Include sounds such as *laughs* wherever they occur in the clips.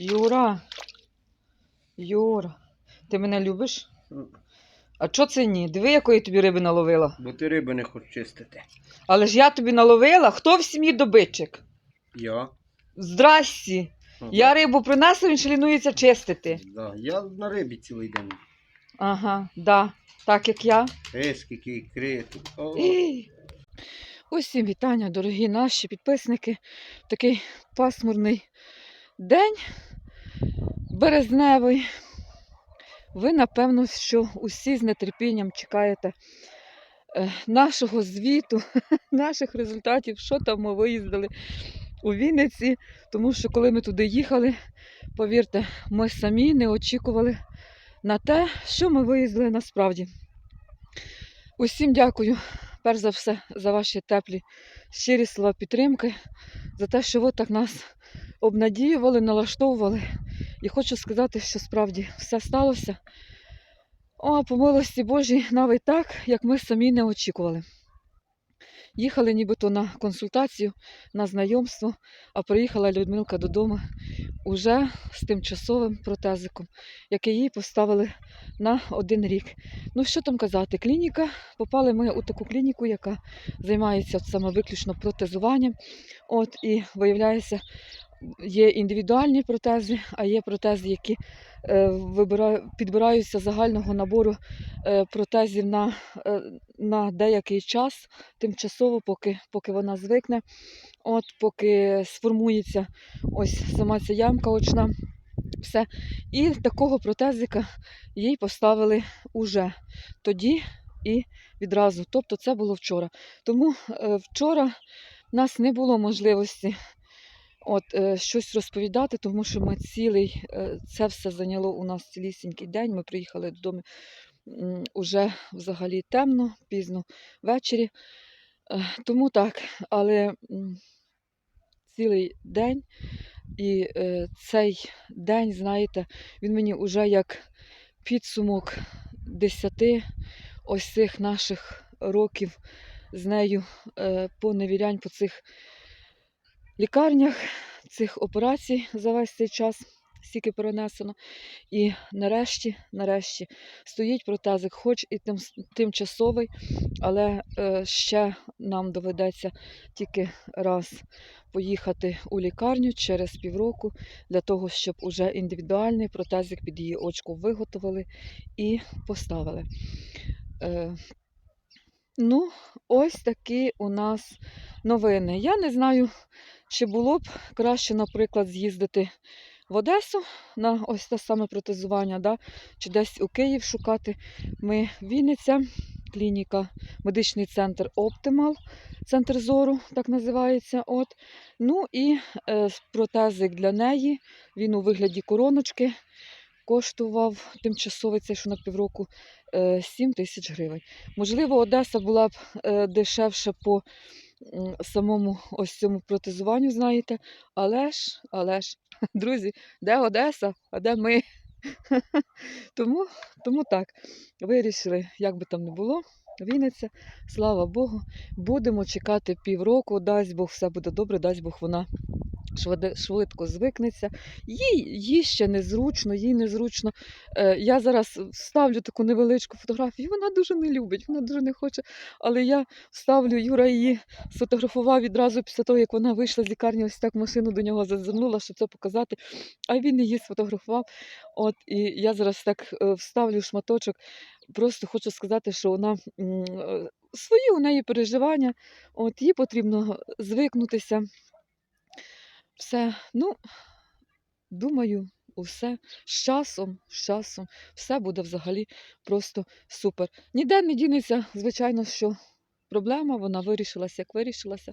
Юра. Юра. Ти мене любиш? А чо це ні? Диви, якої тобі риби наловила. Бо ти риби не хочеш чистити. Але ж я тобі наловила. Хто в сім'ї добитчик? Я? Здрасті. Ага. Я рибу принесла, він ще лінується чистити. Да. Я на рибі цілий день. Ага, да. Так як я. Е, скільки ікри тут. О, *gasps* Ій. Усім вітання, дорогі наші підписники. Такий пасмурний день березневий. Ви, напевно, що усі з нетерпінням чекаєте е, нашого звіту, *laughs* наших результатів, що там ми виїздили у Вінниці. Тому що коли ми туди їхали, повірте, ми самі не очікували на те, що ми виїздили насправді. Усім дякую, перш за все, за ваші теплі, щирі слова підтримки, за те, що ви так нас обнадіювали, налаштовували. І хочу сказати, що справді все сталося. О, по милості Божій, навіть так, як ми самі не очікували. Їхали нібито на консультацію, на знайомство, а приїхала Людмилка додому уже з тимчасовим протезиком, який їй поставили на один рік. Ну, що там казати, клініка. Попали ми у таку клініку, яка займається саме виключно протезуванням. От, і виявляється, є індивідуальні протези, а є протези, які е, підбираються загального набору е, протезів на, е, на деякий час, тимчасово, поки, поки вона звикне, от, поки сформується ось сама ця ямка очна. Все. І такого протезика їй поставили уже тоді і відразу. Тобто це було вчора. Тому вчора в нас не було можливості от, е, щось розповідати, тому що ми цілий, е, це все зайняло у нас цілісінький день. Ми приїхали додому м, уже взагалі темно, пізно ввечері. Е, тому так, але цілий день. І цей день, знаєте, він мені вже як підсумок десяти ось цих наших років з нею е, поневірянь по цих лікарнях, цих операцій за весь цей час, стільки перенесено. І нарешті, нарешті, стоїть протезик, хоч і тим, тимчасовий, але е, ще нам доведеться тільки раз поїхати у лікарню через півроку для того, щоб уже індивідуальний протезик під її очко виготовили і поставили. Е, ну, ось такі у нас новини. Я не знаю, чи було б краще, наприклад, з'їздити в Одесу на ось те саме протезування, да? чи десь у Київ шукати. Ми Вінниця, клініка, медичний центр Оптимал, центр зору, так називається. От. Ну і е, протезик для неї, він у вигляді короночки. Коштував тимчасовий цей, що на півроку, е, 7 тисяч гривень. Можливо, Одеса була б е, дешевше по самому ось цьому протезуванню, знаєте. Але ж, але ж, *laughs* друзі, де Одеса, а де ми? *laughs* тому, тому так, вирішили, як би там не було, Вінниця, слава Богу, будемо чекати півроку, дасть Бог, все буде добре, дасть Бог вона швидко звикнеться. Їй, їй ще незручно, їй незручно. Е, я зараз ставлю таку невеличку фотографію, вона дуже не любить, вона дуже не хоче. Але я ставлю, Юра її сфотографував відразу після того, як вона вийшла з лікарні, ось так машину до нього зазирнула, щоб це показати. А він її сфотографував. От, і я зараз так е, вставлю шматочок. Просто хочу сказати, що вона е, свої у неї переживання, от їй потрібно звикнутися. Все, ну, думаю, усе з часом, з часом, все буде взагалі просто супер. Ніде не дінеться, звичайно, що проблема, вона вирішилася, як вирішилася.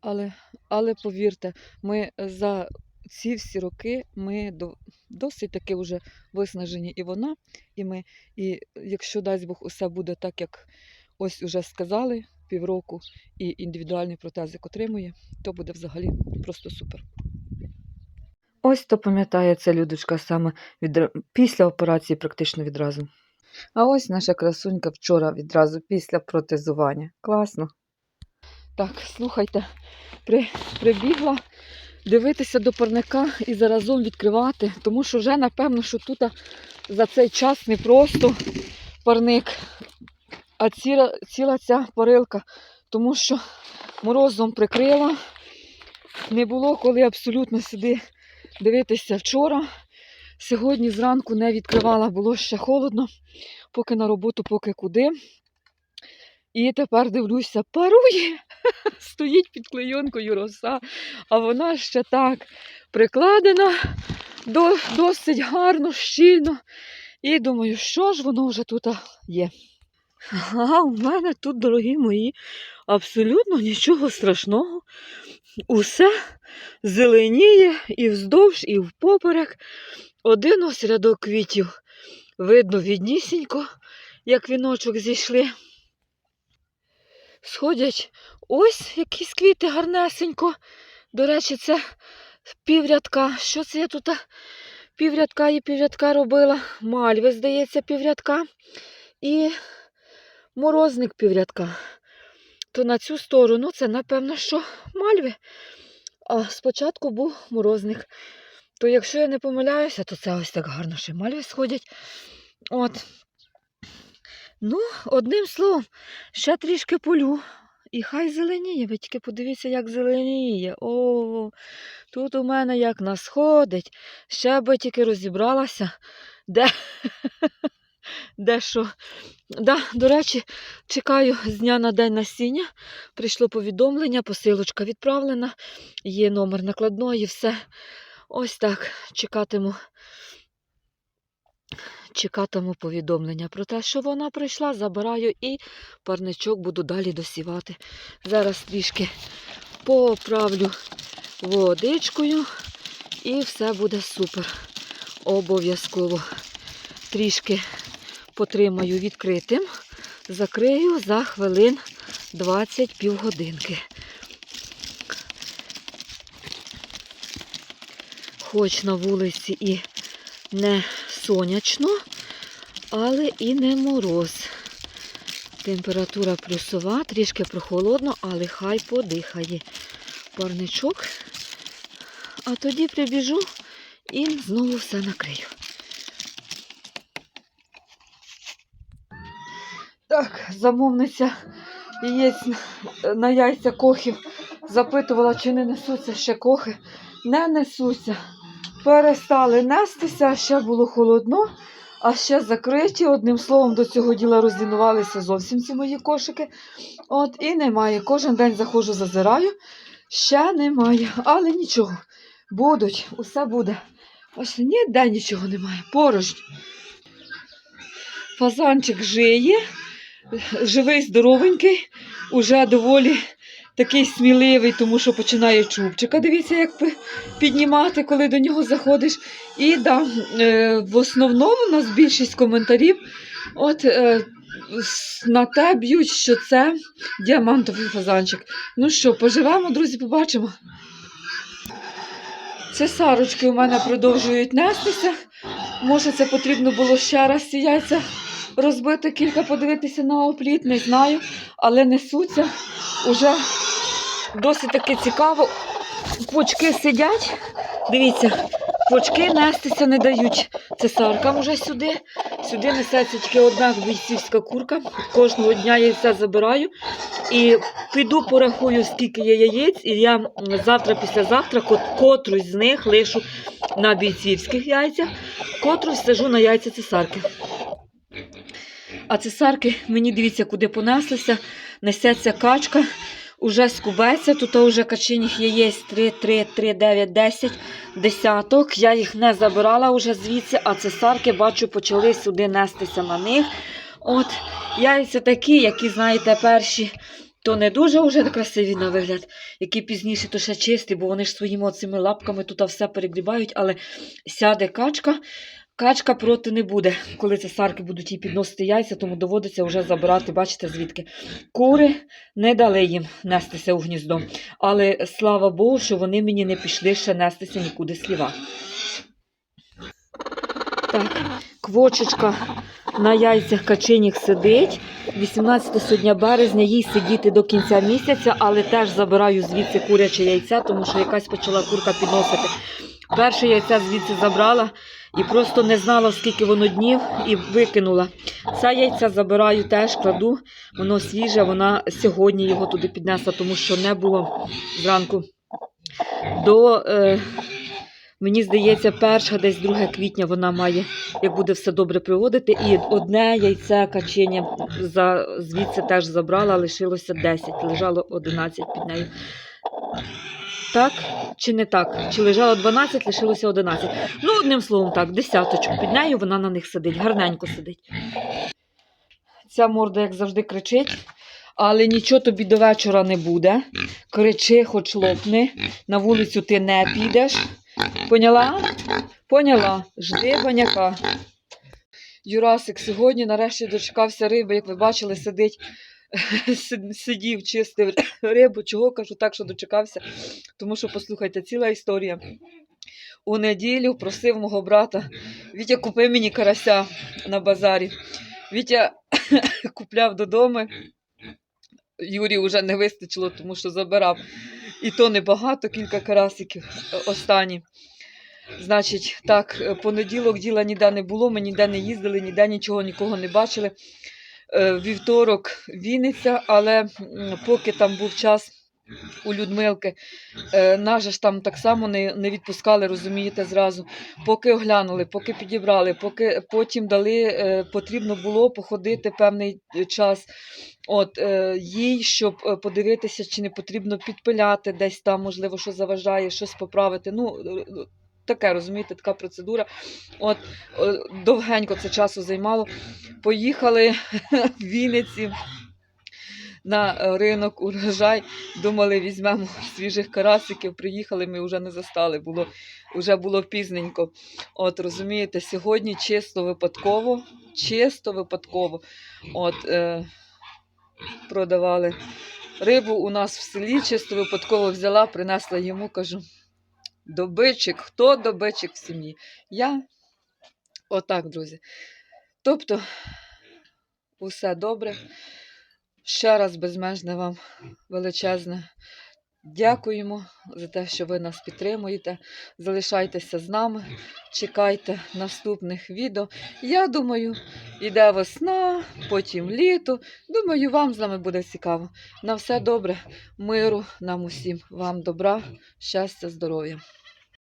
Але, але повірте, ми за ці всі роки ми до, досить таки вже виснажені і вона, і ми. І якщо дасть Бог, усе буде так, як ось уже сказали, півроку, і індивідуальний протезик отримує, то буде взагалі просто супер. Ось то пам'ятає ця людочка саме від... після операції практично відразу. А ось наша красунька вчора відразу після протезування. Класно. Так, слухайте, при... прибігла дивитися до парника і заразом відкривати, тому що вже напевно, що тут за цей час не просто парник, а ціла, ціла ця парилка, тому що морозом прикрила. Не було коли абсолютно сюди дивитися вчора. Сьогодні зранку не відкривала, було ще холодно, поки на роботу, поки куди. І тепер дивлюся, парує, *laughs* стоїть під клейонкою роса, а вона ще так прикладена до, досить гарно, щільно. І думаю, що ж воно вже тут є. А у мене тут, дорогі мої, абсолютно нічого страшного. Усе зеленіє і вздовж, і впоперек. Один ось рядок квітів видно віднісінько, як віночок зійшли. Сходять ось якісь квіти гарнесенько. До речі, це піврядка. Що це я тут піврядка і піврядка робила? Мальви, здається, піврядка. І морозник піврядка. То на цю сторону це, напевно, що мальви. А спочатку був морозник. То якщо я не помиляюся, то це ось так гарно ще мальви сходять. От. Ну, одним словом, ще трішки полю. І хай зеленіє, ви тільки подивіться, як зеленіє. О, тут у мене як насходить. Ще би тільки розібралася, де, *laughs* де що. Да, до речі, чекаю з дня на день насіння. Прийшло повідомлення, посилочка відправлена, є номер накладної, все. Ось так чекатиму. Чекатиму повідомлення про те, що вона прийшла, забираю і парничок буду далі досівати. Зараз трішки поправлю водичкою і все буде супер. Обов'язково трішки потримаю відкритим, закрию за хвилин 20 півгодинки. Хоч на вулиці і не сонячно, але і не мороз. Температура плюсова, трішки прохолодно, але хай подихає парничок. А тоді прибіжу і знову все накрию. Так, замовниця яєць на- яйця кохів запитувала, чи не несуться ще кохи. Не несуться. Перестали нестися, ще було холодно, а ще закриті. Одним словом, до цього діла роздінувалися зовсім ці мої кошики. От і немає. Кожен день заходжу, зазираю. Ще немає. Але нічого. Будуть, усе буде. Ось ніде нічого немає. Порожньо. Фазанчик жиє, живий, здоровенький, уже доволі такий сміливий, тому що починає чубчика. Дивіться, як піднімати, коли до нього заходиш. І да, е, в основному у нас більшість коментарів от, е, на те б'ють, що це діамантовий фазанчик. Ну що, поживемо, друзі, побачимо. Це сарочки у мене продовжують нестися. Може, це потрібно було ще раз ці яйця розбити, кілька подивитися на опліт, не знаю, але несуться уже досить таки цікаво. Почки сидять. Дивіться, почки нестися не дають цесаркам уже сюди. Сюди несеться тільки одна бійцівська курка. Кожного дня я все забираю. І піду порахую, скільки є яєць, і я завтра, післязавтра кот- котрусь з них лишу на бійцівських яйцях, котрусь сажу на яйця цесарки. А цесарки, мені дивіться, куди понеслися. Несеться качка, уже скубеться. Тут вже качиних яєць 3, 3, 3, 9, 10 десяток. Я їх не забирала вже звідси, а цесарки, бачу, почали сюди нестися на них. От яйця такі, які, знаєте, перші. То не дуже вже красиві на вигляд, які пізніше то ще чисті, бо вони ж своїми оцими лапками тут все перегрібають, але сяде качка, Качка проти не буде, коли це сарки будуть їй підносити яйця, тому доводиться вже забирати, бачите звідки. Кури не дали їм нестися у гніздо. Але слава Богу, що вони мені не пішли ще нестися нікуди сліва. Так, квочечка на яйцях качинік сидить. 18 сьогодні березня, їй сидіти до кінця місяця, але теж забираю звідси куряче яйця, тому що якась почала курка підносити. Перше яйця звідси забрала і просто не знала, скільки воно днів, і викинула. Це яйця забираю теж, кладу, воно свіже, вона сьогодні його туди піднесла, тому що не було зранку. До, е, мені здається, перша, десь 2 квітня вона має, як буде все добре приводити. І одне яйце качення за, звідси теж забрала, лишилося 10, лежало 11 під нею. Так чи не так? Чи лежало 12, лишилося 11. Ну, одним словом, так, десяточок під нею, вона на них сидить, гарненько сидить. Ця морда, як завжди, кричить, але нічого тобі до вечора не буде. Кричи, хоч лопни. На вулицю ти не підеш. Поняла? Поняла. Жди баняка. Юрасик сьогодні нарешті дочекався риби, як ви бачили, сидить. *laughs* сид- Сидів, чистив *laughs* рибу. Чого кажу так, що дочекався? Тому що, послухайте, ціла історія. У неділю просив мого брата Вітя, купи мені карася на базарі. Вітя *laughs* купляв додому. Юрі вже не вистачило, тому що забирав. І то небагато, кілька карасиків е, останні. Значить, так, е, понеділок діла ніде не було, ми ніде не їздили, ніде нічого, нікого не бачили. Е, Вівторок Вінниця, але поки там був час у Людмилки, е, нас ж там так само не, не відпускали, розумієте, зразу. Поки оглянули, поки підібрали, поки потім дали, е, потрібно було походити певний час. От їй, щоб подивитися, чи не потрібно підпиляти десь там, можливо, що заважає, щось поправити. Ну, таке, розумієте, така процедура. От е, довгенько це часу займало. Поїхали *laughs* в Вінниці на е, ринок урожай. Думали, візьмемо свіжих карасиків. Приїхали, ми вже не застали, було, вже було пізненько. От розумієте, сьогодні чисто випадково, чисто випадково. От, е, продавали рибу у нас в селі, чисто випадково взяла, принесла йому, кажу. Добичик, хто добичик в сім'ї? Я. Отак, друзі. Тобто, усе добре. Ще раз безмежне вам величезне. Дякуємо за те, що ви нас підтримуєте. Залишайтеся з нами, чекайте наступних відео. Я думаю, іде весна, потім літо. Думаю, вам з нами буде цікаво. На все добре, миру нам усім, вам добра, щастя, здоров'я.